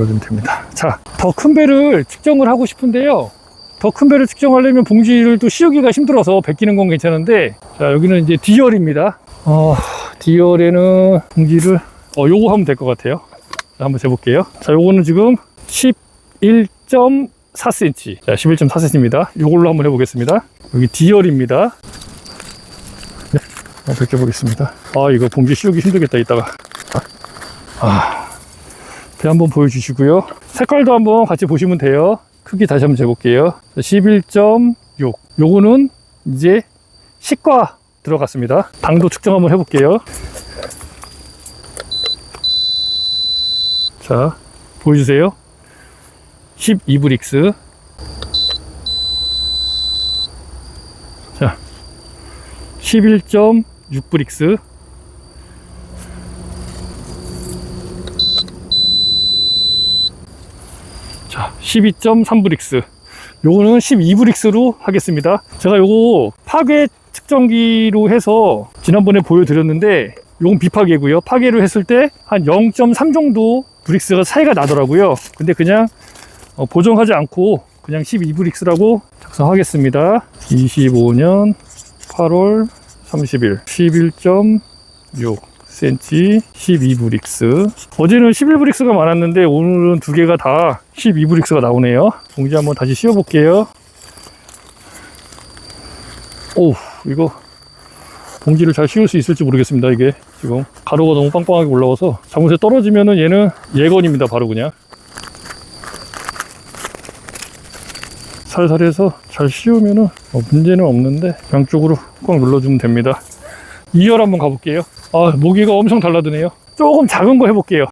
눌러주면 됩니다. 자, 더 큰 배를 측정을 하고 싶은데요. 더 큰 배를 측정하려면 봉지를 또 씌우기가 힘들어서 베끼는 건 괜찮은데, 자, 여기는 이제 D열입니다. 어, D열에는 봉지를, 어, 요거 하면 될 것 같아요. 자, 한번 재볼게요. 자, 요거는 지금 11.4cm. 자, 11.4cm입니다. 요걸로 한번 해보겠습니다. 여기 D열입니다. 네, 한번 베껴보겠습니다. 아, 이거 봉지 씌우기 힘들겠다, 이따가. 아, 배 한번 보여주시고요. 색깔도 한번 같이 보시면 돼요. 크기 다시 한번 재볼게요. 11.6. 요거는 이제 식과 들어갔습니다. 당도 측정 한번 해볼게요. 자, 보여주세요. 12브릭스. 자, 11.6브릭스. 자, 12.3브릭스. 요거는 12브릭스로 하겠습니다. 제가 요거 파괴 측정기로 해서 지난번에 보여드렸는데 요건 비파괴고요. 파괴로 했을 때 한 0.3 정도 브릭스가 차이가 나더라고요. 근데 그냥 어, 보정하지 않고 그냥 12브릭스라고 작성하겠습니다. 25년 8월 30일 11.6 cm 12브릭스. 어제는 11브릭스가 많았는데 오늘은 두 개가 다 12브릭스가 나오네요. 봉지 한번 다시 씌워 볼게요. 오 이거 봉지를 잘 씌울 수 있을지 모르겠습니다 이게. 지금 가루가 너무 빵빵하게 올라와서 잘못에 떨어지면은 얘는 예건입니다 바로 그냥. 살살해서 잘 씌우면은 어, 문제는 없는데 양쪽으로 꽉 눌러주면 됩니다 2열 한번 가볼게요. 아 모기가 엄청 달라드네요. 조금 작은 거 해볼게요